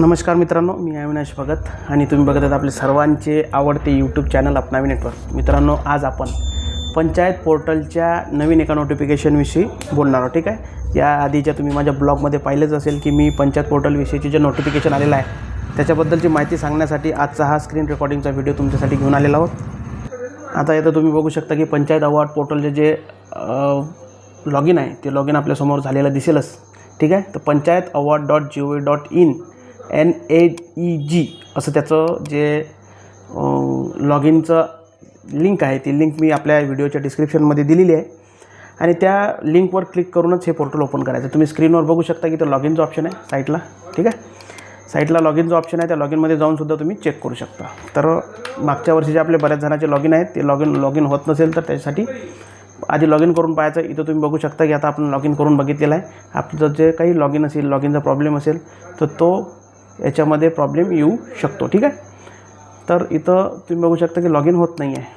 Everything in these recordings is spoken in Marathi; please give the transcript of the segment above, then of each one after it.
नमस्कार मित्रांनो मी अविनाश भगत आणि तुम्ही बघत आहात आपले सर्वांचे आवडते यूट्यूब चॅनल अपनावी नेटवर्क मित्रांनो आज आपण पंचायत पोर्टलच्या नवीन एका नोटिफिकेशनविषयी बोलणार आहोत ठीक आहे? या आधीच्या तुम्ही माझ्या ब्लॉगमध्ये पाहिलंच असेल की मी पंचायत पोर्टलविषयीचे जे नोटिफिकेशन आलेलं आहे त्याच्याबद्दलची माहिती सांगण्यासाठी आजचा हा स्क्रीन रेकॉर्डिंगचा व्हिडिओ तुमच्यासाठी घेऊन आलेला आहोत. आता येतं तुम्ही बघू शकता की पंचायत अवॉर्ड पोर्टलचे जे लॉगिन आहे ते लॉगिन आपल्यासमोर झालेलं दिसेलच ठीक आहे? तर panchayat award dot G O V dot in N A E G असं त्याचं जे लॉग इनचं लिंक आहे ती लिंक मी आपल्या व्हिडिओच्या डिस्क्रिप्शनमध्ये दिलेली आहे. आणि त्या लिंकवर क्लिक करूनच हे पोर्टल ओपन करायचं तुम्ही स्क्रीनवर बघू शकता की तर लॉग इनचं ऑप्शन आहे साईटला ठीक आहे? साईटला लॉगिनचं ऑप्शन आहे त्या लॉग इनमध्ये जाऊनसुद्धा तुम्ही चेक करू शकता. तर मागच्या वर्षीचे आपले बऱ्याच जणांचे लॉगिन आहेत ते लॉग इन लॉग इन होत नसेल तर त्याच्यासाठी आधी लॉग इन करून पाहायचं. इथं तुम्ही बघू शकता की आता आपण लॉग इन करून बघितलेलं आहे. आपलं जे काही लॉग इन असेल लॉगिनचा प्रॉब्लेम असेल तर तो याच्यामध्ये प्रॉब्लेम येऊ शकतो ठीक आहे? तर इथं तुम्ही बघू शकता की लॉग इन होत नाही आहे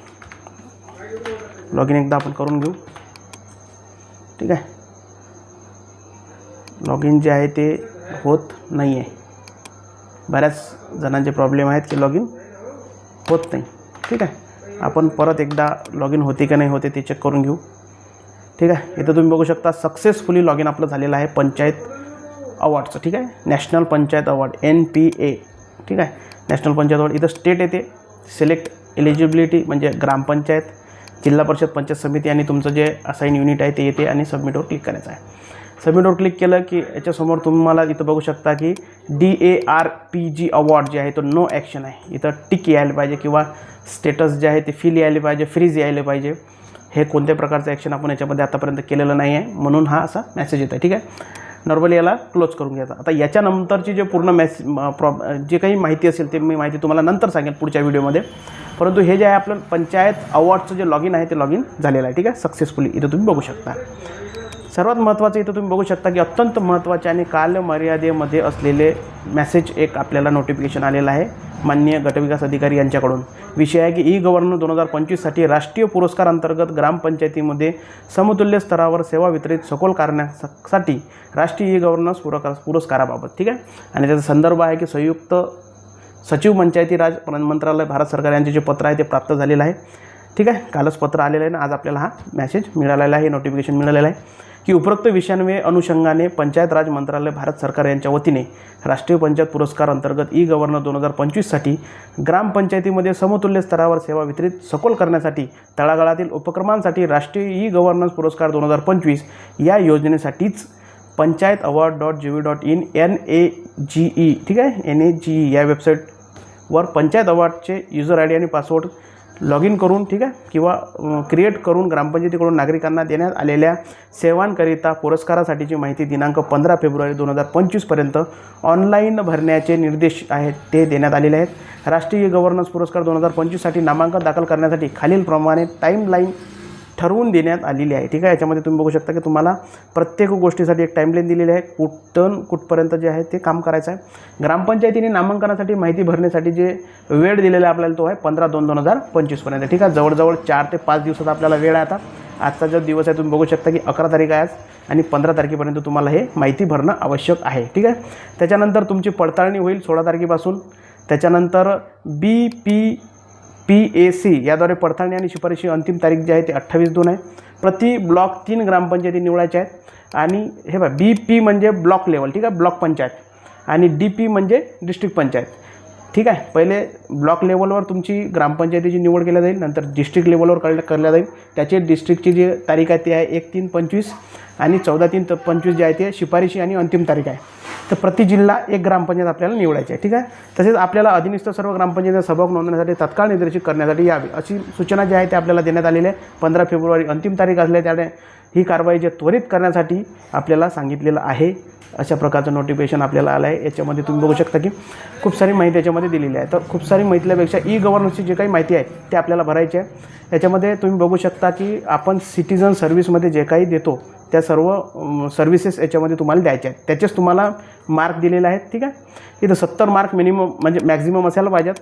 लॉग इन एकदा आपण करून घेऊ. ठीक आहे? लॉग इन जे आहे ते होत नाही आहे बऱ्याच जणांचे प्रॉब्लेम आहेत की लॉगिन होत नाही. ठीक आहे? आपण परत एकदा लॉग इन होते का नाही होते ते चेक करून घेऊ. ठीक आहे? इथं तुम्ही बघू शकता सक्सेसफुली लॉग इन आपलं झालेलं आहे पंचायत अवॉर्डचं ठीक आहे? National panchayat award N P A ठीक आहे? नॅशनल म्हणजे पंचायत अवॉर्ड इथं स्टेट येते. सिलेक्ट एलिजिबिलिटी म्हणजे ग्रामपंचायत जिल्हा परिषद पंचायत समिती आणि तुमचं जे असाईन युनिट आहे ते येते आणि सबमिटवर क्लिक करायचं आहे. सबमिटवर क्लिक केलं की याच्यासमोर तुम्हाला इथं बघू शकता की D A R P G award जे आहे तो नो ॲक्शन आहे. इथं टिक यायला पाहिजे किंवा स्टेटस जे आहे ते फिल यायला पाहिजे फ्रीज यायला पाहिजे. हे कोणत्या प्रकारचं ॲक्शन आपण याच्यामध्ये आतापर्यंत केलेलं नाही आहे म्हणून हा असा मेसेज येतो आहे ठीक आहे? नॉर्मली याला क्लोज करून घ्यायचा. आता याच्यानंतरची जे पूर्ण मॅस प्रॉब जे काही माहिती असेल ते मी माहिती तुम्हाला नंतर सांगेन पुढच्या व्हिडिओमध्ये. परंतु हे जे आहे आपलं पंचायत अवॉर्डचं जे लॉगिन आहे ते लॉगिन झालेलं आहे ठीक आहे? सक्सेसफुली इथं तुम्ही बघू शकता. सर्वात महत्त्वाचं इथं तुम्ही बघू शकता की अत्यंत महत्त्वाचे आणि कालमर्यादेमध्ये असलेले मेसेज एक आपल्याला नोटिफिकेशन आलेलं आहे. माननीय गटविकास अधिकारी यांच्याकडून. विषय आहे की ई गव्हर्नर दोन हजार पंचवीससाठी राष्ट्रीय पुरस्कार अंतर्गत ग्रामपंचायतीमध्ये समतुल्य स्तरावर सेवा वितरित सखोल करण्यासाठी राष्ट्रीय ई गव्हर्नन्स पुरस्कार पुरस्काराबाबत. ठीक आहे? आणि त्याचा संदर्भ आहे की संयुक्त सचिव पंचायती राज मंत्रालय भारत सरकार यांचे जे पत्र आहे ते प्राप्त झालेलं आहे. ठीक आहे? कालच पत्र आलेलं आहे ना आज आपल्याला हा मॅसेज मिळालेला आहे नोटिफिकेशन मिळालेलं आहे की उपरोक्त विषयांवे अनुषंगाने पंचायत राज मंत्रालय भारत सरकार यांच्या वतीने राष्ट्रीय पंचायत पुरस्कार अंतर्गत ई गव्हर्नर दोन हजार पंचवीससाठी ग्रामपंचायतीमध्ये समतुल्य स्तरावर सेवा वितरित सखोल करण्यासाठी तळागाळातील उपक्रमांसाठी राष्ट्रीय ई गव्हर्नन्स पुरस्कार दोन हजार पंचवीस या योजनेसाठीच panchayat award dot G V dot in N A G E ठीक आहे? एन ए जी ई या वेबसाईटवर पंचायत अवॉर्डचे युजर आय डी आणि पासवर्ड लॉग इन करून ठीक आहे? किंवा क्रिएट करून ग्रामपंचायतीकडून नागरिकांना देण्यात आलेल्या सेवांकरिता पुरस्कारासाठीची माहिती दिनांक पंधरा फेब्रुवारी दोन हजार पंचवीसपर्यंत ऑनलाईन भरण्याचे निर्देश आहेत ते देण्यात आलेले आहेत. राष्ट्रीय गव्हर्नन्स पुरस्कार दोन हजार पंचवीससाठी नामांकन दाखल करण्यासाठी खालीलप्रमाणे टाईमलाईन ठरवून देण्यात आलेली आहे. ठीक आहे? याच्यामध्ये तुम्ही बघू शकता की तुम्हाला प्रत्येक गोष्टीसाठी एक टाईमलाईन दिलेली आहे. कुठं कुठपर्यंत जे आहे ते काम करायचं आहे. ग्रामपंचायतीने नामांकनासाठी माहिती भरण्यासाठी जे वेळ दिलेला आहे आपल्याला तो आहे पंधरा दोन दोन हजार पंचवीसपर्यंत ठीक आहे? जवळजवळ चार ते पाच दिवसात आपल्याला वेळ आहे आता. आजचा जो दिवस आहे तुम्ही बघू शकता की अकरा तारीख आहे आज आणि पंधरा तारखेपर्यंत तुम्हाला हे माहिती भरणं आवश्यक आहे. ठीक आहे? त्याच्यानंतर तुमची पडताळणी होईल सोळा तारखेपासून. त्याच्यानंतर B P P A C याद्वारे पडताळणी आणि शिफारशी अंतिम तारीख जी आहे ती अठ्ठावीस दोन आहे. प्रति ब्लॉक तीन ग्रामपंचायती निवडायच्या आहेत. आणि हे बघा बी पी म्हणजे ब्लॉक लेवल ठीक आहे? ब्लॉक पंचायत. आणि डी पी म्हणजे डिस्ट्रिक्ट पंचायत. ठीक आहे? पहिले ब्लॉक लेवलवर तुमची ग्रामपंचायतीची निवड केल्या जाईल नंतर डिस्ट्रिक्ट लेवलवर कळल्या करल्या जाईल. त्याचे डिस्ट्रिक्टची जी तारीख आहे ती आहे एक तीन पंचवीस. आणि चौदा तीन पंचवीस जे आहे ते शिफारशी आणि अंतिम तारीख आहे. तर प्रति जिल्हा एक ग्रामपंचायत आपल्याला निवडायची आहे ठीक आहे? तसेच आपल्याला अधिनिस्त सर्व ग्रामपंचायतीचा सहभाग नोंदवण्यासाठी तत्काळ निर्देशित करण्यासाठी यावी अशी सूचना जी आहे ते आपल्याला देण्यात आलेली आहे. पंधरा फेब्रुवारी अंतिम तारीख असल्या त्याने ही कारवाई जे त्वरित करण्यासाठी आपल्याला सांगितलेलं आहे अशा प्रकारचं नोटिफिकेशन आपल्याला आलं आहे. याच्यामध्ये तुम्ही बघू शकता की खूप सारी माहिती याच्यामध्ये दिलेली आहे. तर खूप सारी माहितीपेक्षा ई गव्हर्नन्सची जी काही माहिती आहे ते आपल्याला भरायची आहे. याच्यामध्ये तुम्ही बघू शकता की आपण सिटीजन सर्व्हिसमध्ये जे काही देतो त्या सर्व सर्व्हिसेस याच्यामध्ये तुम्हाला द्यायच्या आहेत. त्याचेच तुम्हाला मार्क दिलेले आहेत ठीक आहे? इथं सत्तर मार्क मिनिमम म्हणजे मॅक्झिमम असायला पाहिजेत.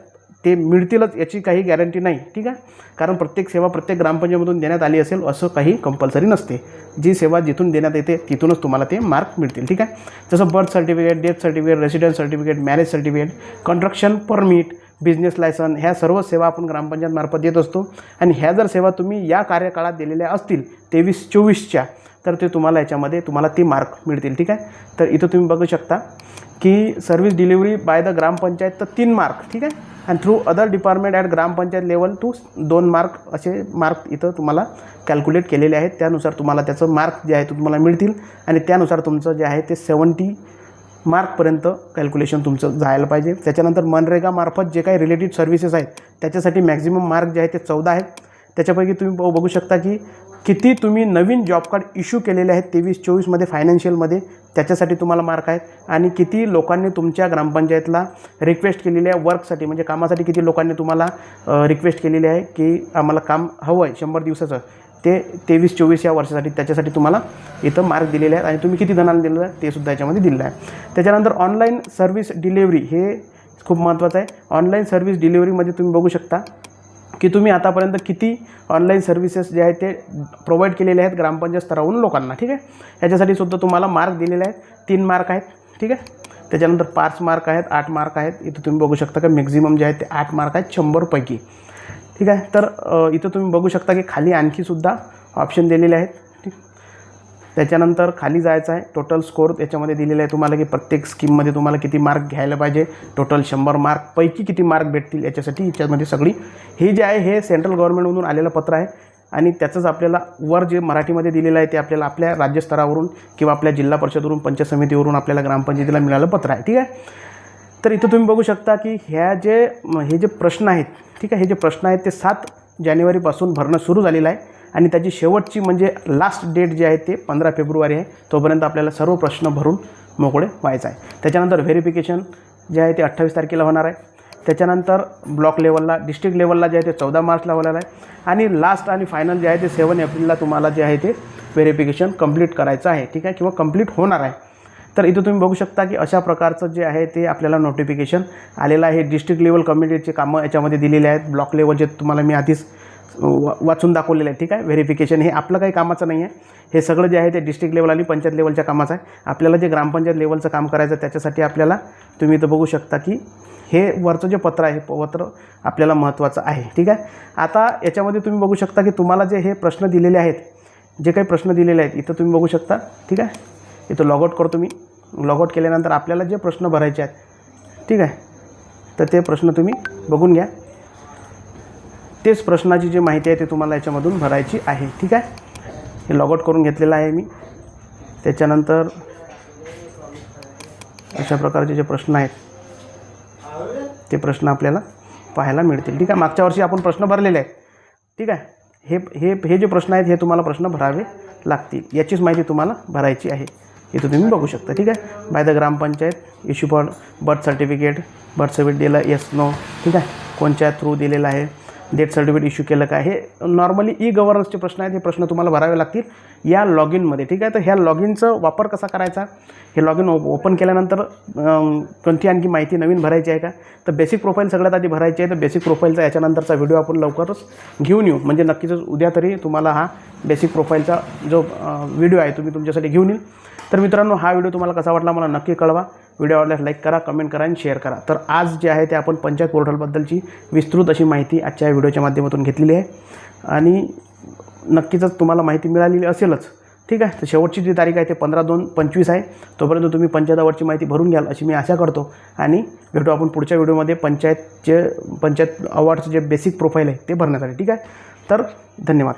ते मिळतीलच याची काही गॅरंटी नाही ठीक आहे? कारण प्रत्येक सेवा प्रत्येक ग्रामपंचायतमधून देण्यात आली असेल असं काही कंपल्सरी नसते. जी सेवा जिथून देण्यात येते तिथूनच तुम्हाला ते मार्क मिळतील ठीक आहे? जसं birth certificate death certificate residence certificate marriage certificate construction permit business licence ह्या सर्व सेवा आपण ग्रामपंचायतमार्फत देत असतो. आणि ह्या जर सेवा तुम्ही या कार्यकाळात दिलेल्या असतील तेवीस चोवीसच्या तर ते तुम्हाला याच्यामध्ये तुम्हाला ती मार्क मिळतील ठीक आहे? तर इथं तुम्ही बघू शकता की service delivery by the gram panchayat तर तीन मार्क ठीक आहे? आणि through other department at gram panchayat level two दोन मार्क असे मार्क इथं तुम्हाला कॅल्क्युलेट केलेले आहेत. त्यानुसार तुम्हाला त्याचं मार्क जे आहे ते तुम्हाला मिळतील आणि त्यानुसार तुमचं जे आहे ते सेवन्टी मार्कपर्यंत कॅल्क्युलेशन तुमचं जायला पाहिजे. त्याच्यानंतर मनरेगामार्फत जे काही रिलेटेड सर्व्हिसेस आहेत त्याच्यासाठी मॅक्झिमम मार्क जे आहे ते चौदा आहेत. त्याच्यापैकी तुम्ही ब- बघू शकता की किती तुम्ही नवीन जॉब कार्ड इश्यू केलेले आहेत तेवीस चोवीसमध्ये फायनान्शियलमध्ये त्याच्यासाठी तुम्हाला मार्क आहेत. आणि किती लोकांनी तुमच्या ग्रामपंचायतला रिक्वेस्ट केलेली आहे वर्कसाठी म्हणजे कामासाठी किती लोकांनी तुम्हाला रिक्वेस्ट केलेली आहे की आम्हाला काम हवं आहे शंभर दिवसाचं ते तेवीस चोवीस या वर्षासाठी त्याच्यासाठी तुम्हाला इथं मार्क दिलेले आहेत. आणि तुम्ही किती जणांना दिलेलं आहे ते सुद्धा याच्यामध्ये दिलेलं आहे. त्याच्यानंतर ऑनलाईन सर्व्हिस डिलिव्हरी हे खूप महत्त्वाचं आहे. ऑनलाईन सर्व्हिस डिलिव्हरीमध्ये तुम्ही बघू शकता की तुम्ही आतापर्यंत किती ऑनलाईन सर्व्हिसेस जे आहेत ते प्रोव्हाइड केलेले आहेत ग्रामपंचायत स्तरावरून लोकांना ठीक आहे? याच्यासाठी सुद्धा तुम्हाला मार्क दिलेले आहेत. तीन मार्क आहेत ठीक आहे? त्याच्यानंतर पाच मार्क आहेत आठ मार्क आहेत. इथं तुम्ही बघू शकता की मॅक्झिमम जे आहेत ते आठ मार्क आहेत शंभरपैकी. ठीक आहे? तर इथं तुम्ही बघू शकता की खाली आणखीसुद्धा ऑप्शन दिलेले आहेत. त्याच्यानंतर खाली जायचं आहे. टोटल स्कोर याच्यामध्ये दिलेला आहे तुम्हाला की प्रत्येक स्कीममध्ये तुम्हाला किती मार्क घ्यायला पाहिजे. टोटल शंभर मार्कपैकी किती मार्क भेटतील याच्यासाठी याच्यामध्ये सगळी. हे जे आहे हे सेंट्रल गव्हर्नमेंटमधून आलेलं पत्र आहे. आणि त्याचंच आपल्याला वर जे मराठीमध्ये दिलेलं आहे ते आपल्याला आपल्या राज्यस्तरावरून किंवा आपल्या जिल्हा परिषदवरून पंचायत समितीवरून आपल्याला ग्रामपंचायतीला मिळालं पत्र आहे. ठीक आहे? तर इथं तुम्ही बघू शकता की ह्या जे हे जे प्रश्न आहेत ठीक आहे? हे जे प्रश्न आहेत ते सात जानेवारीपासून भरणं सुरू झालेलं आहे. आणि त्याची शेवटची म्हणजे लास्ट डेट जी आहे ते पंधरा फेब्रुवारी आहे. तोपर्यंत आपल्याला सर्व प्रश्न भरून मोकळे व्हायचं आहे. त्याच्यानंतर व्हेरिफिकेशन जे आहे ते अठ्ठावीस तारखेला होणार आहे. त्याच्यानंतर ब्लॉक लेवलला डिस्ट्रिक्ट लेवलला जे आहे ते चौदा मार्चला होणार आहे. आणि लास्ट आणि फायनल जे आहे ते सेवन एप्रिलला तुम्हाला जे आहे ते व्हेरिफिकेशन कंप्लीट करायचं आहे. ठीक आहे? किंवा कंप्लीट होणार आहे. तर इथं तुम्ही बघू शकता की अशा प्रकारचं जे आहे ते आपल्याला नोटिफिकेशन आलेलं आहे. डिस्ट्रिक्ट लेवल कमिटीचे कामं याच्यामध्ये दिलेले आहेत. ब्लॉक लेवल जे तुम्हाला मी आधीच वाचून दाखवलेलं आहे. ठीक आहे? व्हेरिफिकेशन हे आपलं काही कामाचं नाही आहे. हे सगळं जे आहे ते डिस्ट्रिक्ट लेवल आणि पंचायत लेवलच्या कामाचं आहे. आपल्याला जे ग्रामपंचायत लेवलचं काम करायचं आहे त्याच्यासाठी आपल्याला तुम्ही इथं बघू शकता की हे वरचं जे पत्र आहे पत्र आपल्याला महत्त्वाचं आहे. ठीक आहे? आता याच्यामध्ये तुम्ही बघू शकता की तुम्हाला जे हे प्रश्न दिलेले आहेत जे काही प्रश्न दिलेले आहेत इथं तुम्ही बघू शकता. ठीक आहे? इथं लॉगआउट करतो मी. लॉगआउट केल्यानंतर आपल्याला जे प्रश्न भरायचे आहेत ठीक आहे? तर ते प्रश्न तुम्ही बघून घ्या. तेच प्रश्नाची जी माहिती आहे ते तुम्हाला याच्यामधून भरायची आहे. ठीक आहे? हे लॉगआउट करून घेतलेलं आहे मी. त्याच्यानंतर अशा प्रकारचे जे प्रश्न आहेत ते प्रश्न आपल्याला पाहायला मिळतील. ठीक आहे? मागच्या वर्षी आपण प्रश्न भरलेले आहेत. ठीक आहे? हे हे हे जे प्रश्न आहेत हे तुम्हाला प्रश्न भरावे लागतील. याचीच माहिती तुम्हाला भरायची आहे. इथं तुम्ही बघू शकता. ठीक आहे? By the gram panchayat issue for birth certificate birth certificate दिलं येस नो ठीक आहे? कोणत्या थ्रू दिलेलं आहे? डेथ सर्टिफिकेट इश्यू केलं का हे नॉर्मली ई गव्हर्नन्सचे प्रश्न आहेत हे प्रश्न तुम्हाला भरावे लागतील. या लॉग इनमध्ये ठीक आहे? तर ह्या लॉग इनचं वापर कसा करायचा? हे लॉग इन ओपन केल्यानंतर कोणती आणखी माहिती नवीन भरायची आहे का? तर बेसिक प्रोफाईल सगळ्यात आधी भरायची आहे. तर बेसिक प्रोफाईलचा याच्यानंतरचा व्हिडिओ आपण लवकरच घेऊन येऊ. म्हणजे नक्कीच उद्या तरी तुम्हाला हा बेसिक प्रोफाईलचा जो व्हिडिओ आहे तुम्ही तुमच्यासाठी घेऊन येईल. तर मित्रांनो हा व्हिडिओ तुम्हाला कसा वाटला मला नक्की कळवा. व्हिडिओ आवडल्यास लाईक करा कमेंट करा आणि शेअर करा. तर आज जे आहे ते आपण पंचायत पोर्टलबद्दलची विस्तृत अशी माहिती आजच्या व्हिडिओच्या माध्यमातून घेतलेली आहे. आणि नक्कीच तुम्हाला माहिती मिळालेली असेलच. ठीक आहे? तर शेवटची जी तारीख आहे ते पंधरा दोन पंचवीस आहे. तोपर्यंत तुम्ही पंचायतावरची माहिती भरून घ्याल अशी मी आशा करतो. आणि भेटू आपण पुढच्या व्हिडिओमध्ये पंचायतचे पंचायत अवॉर्डचं जे बेसिक प्रोफाईल आहे ते भरण्यासाठी. ठीक आहे? तर धन्यवाद.